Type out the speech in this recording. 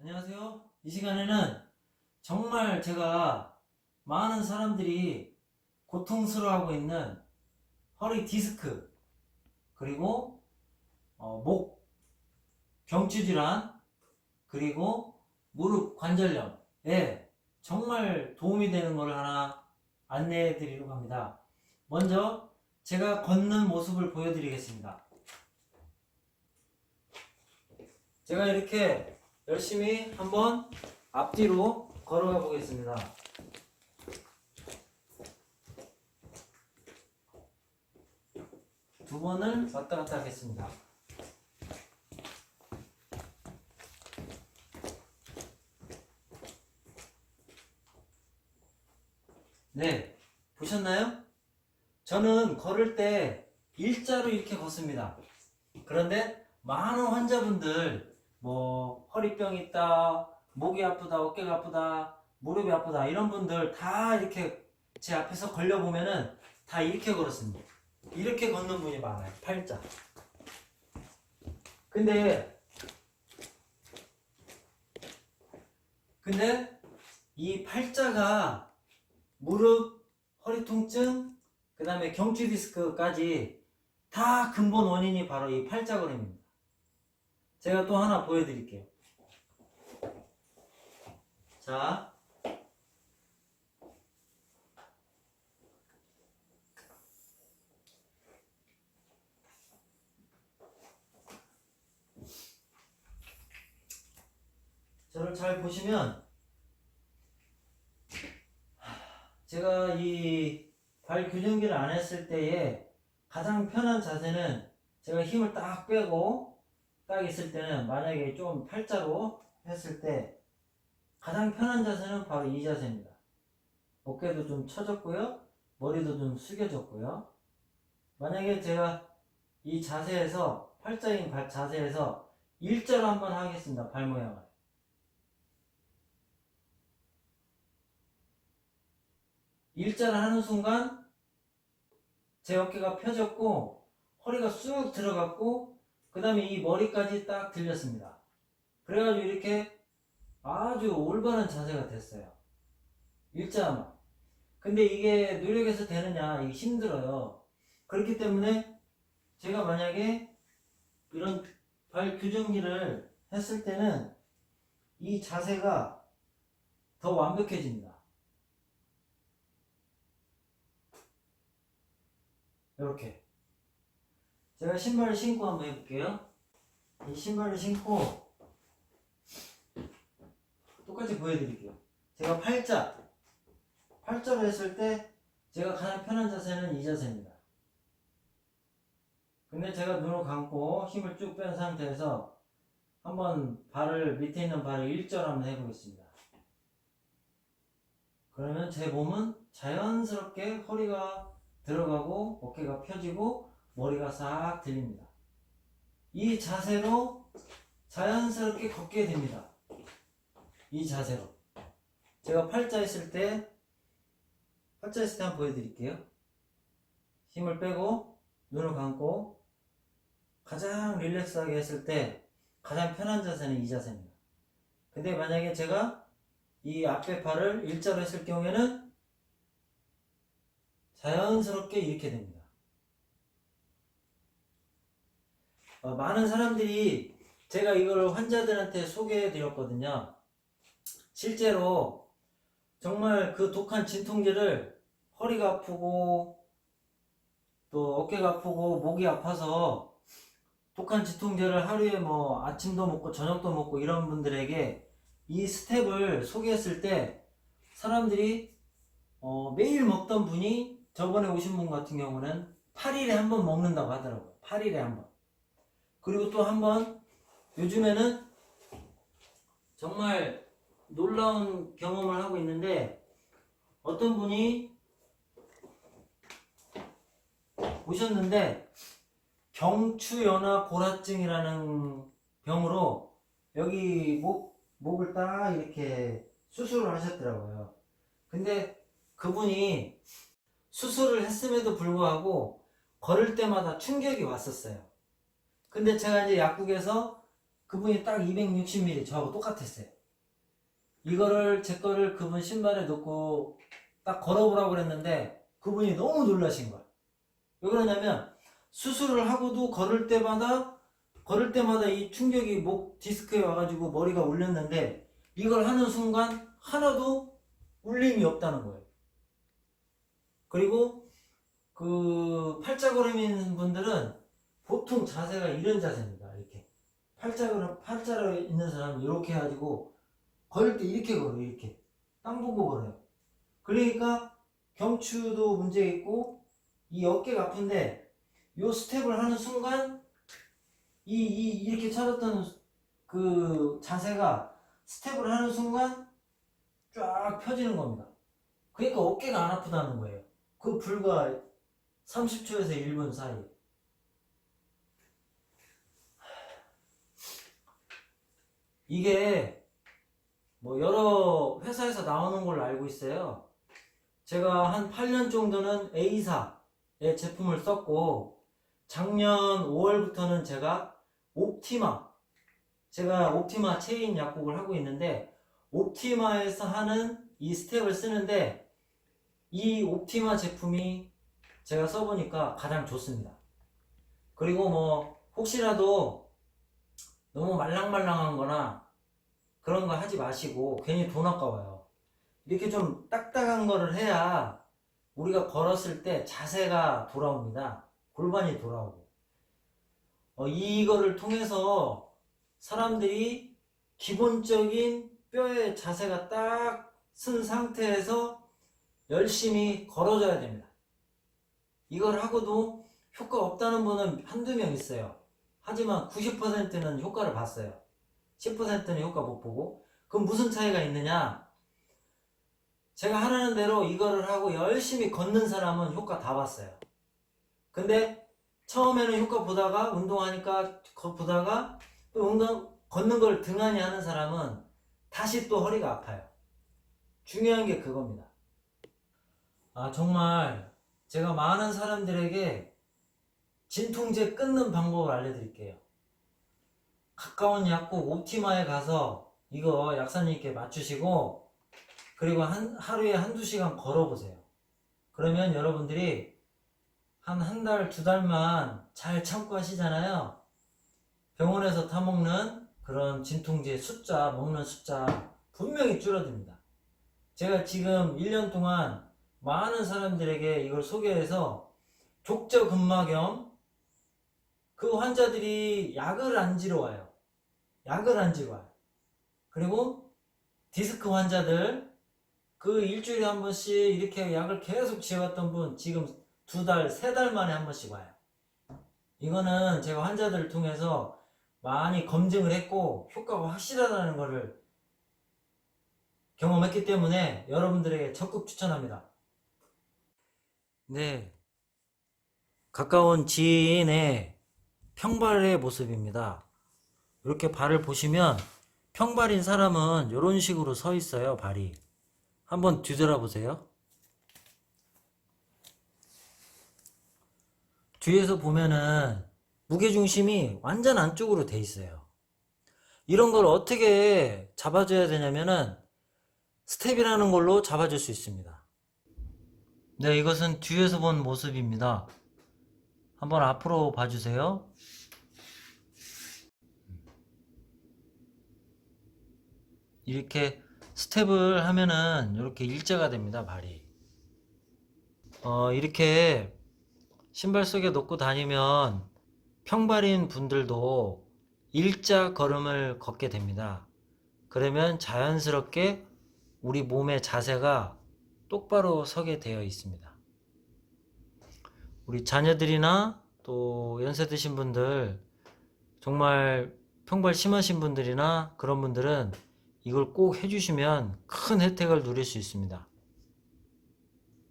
안녕하세요. 이 시간에는 정말 제가 많은 사람들이 고통스러워하고 있는 허리 디스크 그리고 어, 목 경추 질환 그리고 무릎 관절염에 정말 도움이 되는 걸 하나 안내해 드리려고 합니다. 먼저 제가 걷는 모습을 보여드리겠습니다. 제가 이렇게 열심히 한번 앞뒤로 걸어가 보겠습니다. 두 번을 왔다 갔다 하겠습니다. 네, 보셨나요? 저는 걸을 때 일자로 이렇게 걷습니다. 그런데 많은 환자분들 뭐 허리병 있다, 목이 아프다, 어깨가 아프다, 무릎이 아프다 이런 분들 다 이렇게 제 앞에서 걸려 보면은 다 이렇게 걸었습니다. 이렇게 걷는 분이 많아요. 팔자. 근데 근데 이 팔자가 무릎, 허리 통증, 그 다음에 경추 디스크까지 다 근본 원인이 바로 이 팔자 걸음입니다. 제가 또 하나 보여드릴게요. 자. 저를 잘 보시면 제가 이 발 교정기를 안 했을 때에 가장 편한 자세는 제가 힘을 딱 빼고 딱 있을 때는 만약에 좀 팔자로 했을 때 가장 편한 자세는 바로 이 자세입니다. 어깨도 좀 처졌고요. 머리도 좀 숙여졌고요. 만약에 제가 이 자세에서 팔자인 발 자세에서 일자로 한번 하겠습니다. 발 모양을. 일자를 하는 순간 제 어깨가 펴졌고 허리가 쑥 들어갔고 그 다음에 이 머리까지 딱 들렸습니다. 그래가지고 이렇게 아주 올바른 자세가 됐어요. 일자만. 근데 이게 노력해서 되느냐, 이게 힘들어요. 그렇기 때문에 제가 만약에 이런 발 교정기를 했을 때는 이 자세가 더 완벽해집니다. 이렇게. 제가 신발을 신고 한번 해볼게요. 이 신발을 신고 똑같이 보여드릴게요. 제가 팔자, 팔자로 했을 때 제가 가장 편한 자세는 이 자세입니다. 근데 제가 눈을 감고 힘을 쭉 뺀 상태에서 한번 발을 밑에 있는 발을 일자로 한번 해보겠습니다. 그러면 제 몸은 자연스럽게 허리가 들어가고 어깨가 펴지고 머리가 싹 들립니다. 이 자세로 자연스럽게 걷게 됩니다. 이 자세로. 제가 팔자 있을 때, 팔자 있을 때 한번 보여드릴게요. 힘을 빼고, 눈을 감고, 가장 릴렉스하게 했을 때, 가장 편한 자세는 이 자세입니다. 근데 만약에 제가 이 앞에 팔을 일자로 했을 경우에는 자연스럽게 이렇게 됩니다. 어, 많은 사람들이 제가 이걸 환자들한테 소개해 드렸거든요. 실제로 정말 그 독한 진통제를 허리가 아프고 또 어깨가 아프고 목이 아파서 독한 진통제를 하루에 뭐 아침도 먹고 저녁도 먹고 이런 분들에게 이 스텝을 소개했을 때 사람들이 어, 매일 먹던 분이 저번에 오신 분 같은 경우는 8일에 한 번 먹는다고 하더라고요. 8일에 한 번. 그리고 또 한 번, 요즘에는 정말 놀라운 경험을 하고 있는데, 어떤 분이 오셨는데, 경추연화 고라증이라는 병으로 여기 목, 목을 딱 이렇게 수술을 하셨더라고요. 근데 그분이 수술을 했음에도 불구하고 걸을 때마다 충격이 왔었어요. 근데 제가 이제 약국에서 그분이 딱 260mm 저하고 똑같았어요. 이거를 제 거를 그분 신발에 넣고 딱 걸어보라고 그랬는데 그분이 너무 놀라신 거야. 왜 그러냐면 수술을 하고도 걸을 때마다 걸을 때마다 이 충격이 목 디스크에 와가지고 머리가 울렸는데 이걸 하는 순간 하나도 울림이 없다는 거예요. 그리고 그 팔자걸음인 분들은 보통 자세가 이런 자세입니다. 이렇게 팔자걸음 팔자로 있는 사람은 이렇게 해가지고 걸을 때 이렇게 걸어요. 이렇게 땅 보고 걸어요. 그러니까 경추도 문제 있고 이 어깨가 아픈데 요 스텝을 하는 순간 이, 이 이렇게 차렸던 그 자세가 스텝을 하는 순간 쫙 펴지는 겁니다. 그러니까 어깨가 안 아프다는 거예요. 그 불과 30초에서 1분 사이. 이게 뭐 여러 회사에서 나오는 걸로 알고 있어요. 제가 한 8년 정도는 A사의 제품을 썼고 작년 5월부터는 제가 옵티마 제가 옵티마 체인 약국을 하고 있는데 옵티마에서 하는 이 스텝을 쓰는데 이 옵티마 제품이 제가 써보니까 가장 좋습니다. 그리고 뭐 혹시라도 너무 말랑말랑한 거나 그런 거 하지 마시고 괜히 돈 아까워요. 이렇게 좀 딱딱한 거를 해야 우리가 걸었을 때 자세가 돌아옵니다. 골반이 돌아오고. 어, 이거를 통해서 사람들이 기본적인 뼈의 자세가 딱 쓴 상태에서 열심히 걸어줘야 됩니다. 이걸 하고도 효과 없다는 분은 한두 명 있어요. 하지만 90%는 효과를 봤어요. 10%는 효과 못 보고. 그럼 무슨 차이가 있느냐? 제가 하라는 대로 이거를 하고 열심히 걷는 사람은 효과 다 봤어요. 근데 처음에는 효과 보다가 운동하니까 거- 보다가 또 운동 걷는 걸 등한히 하는 사람은 다시 또 허리가 아파요. 중요한 게 그겁니다. 아 정말 제가 많은 사람들에게 진통제 끊는 방법을 알려드릴게요. 가까운 약국 옵티마에 가서 이거 약사님께 맞추시고 그리고 한, 하루에 한두 시간 걸어보세요. 그러면 여러분들이 한 한 달, 두 달만 잘 참고 하시잖아요. 병원에서 타먹는 그런 진통제 숫자, 먹는 숫자 분명히 줄어듭니다. 제가 지금 1년 동안 많은 사람들에게 이걸 소개해서 족저근막염 그 환자들이 약을 안 지러 와요. 약을 안 지러 와요. 그리고 디스크 환자들 그 일주일에 한 번씩 이렇게 약을 계속 지어왔던 분 지금 두 달, 세 달 만에 한 번씩 와요. 이거는 제가 환자들을 통해서 많이 검증을 했고 효과가 확실하다는 것을 경험했기 때문에 여러분들에게 적극 추천합니다. 네. 가까운 지인의 평발의 모습입니다. 이렇게 발을 보시면 평발인 사람은 이런 식으로 서 있어요, 발이. 한번 뒤돌아 보세요. 뒤에서 보면은 무게중심이 완전 안쪽으로 돼 있어요. 이런 걸 어떻게 잡아줘야 되냐면은 스텝이라는 걸로 잡아줄 수 있습니다. 네, 이것은 뒤에서 본 모습입니다. 한번 앞으로 봐주세요. 이렇게 스텝을 하면은 이렇게 일자가 됩니다, 발이. 어, 이렇게 신발 속에 놓고 다니면 평발인 분들도 일자 걸음을 걷게 됩니다. 그러면 자연스럽게 우리 몸의 자세가 똑바로 서게 되어 있습니다. 우리 자녀들이나 또 연세 드신 분들, 정말 평발 심하신 분들이나 그런 분들은 이걸 꼭 해주시면 큰 혜택을 누릴 수 있습니다.